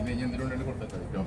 ഇനി എന്തിനുകൊണ്ട് കൊടുത്തേക്കാം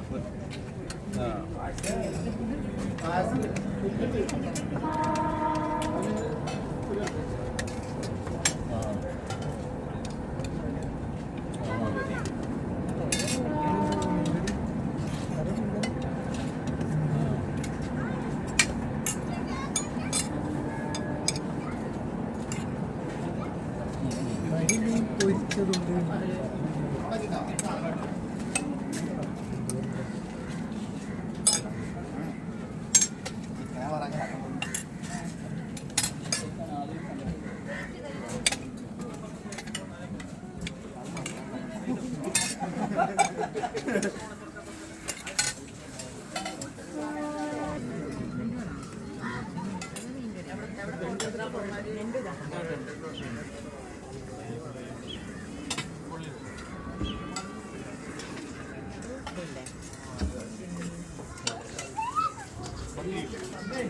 എവിടെ ചെണ്ടായി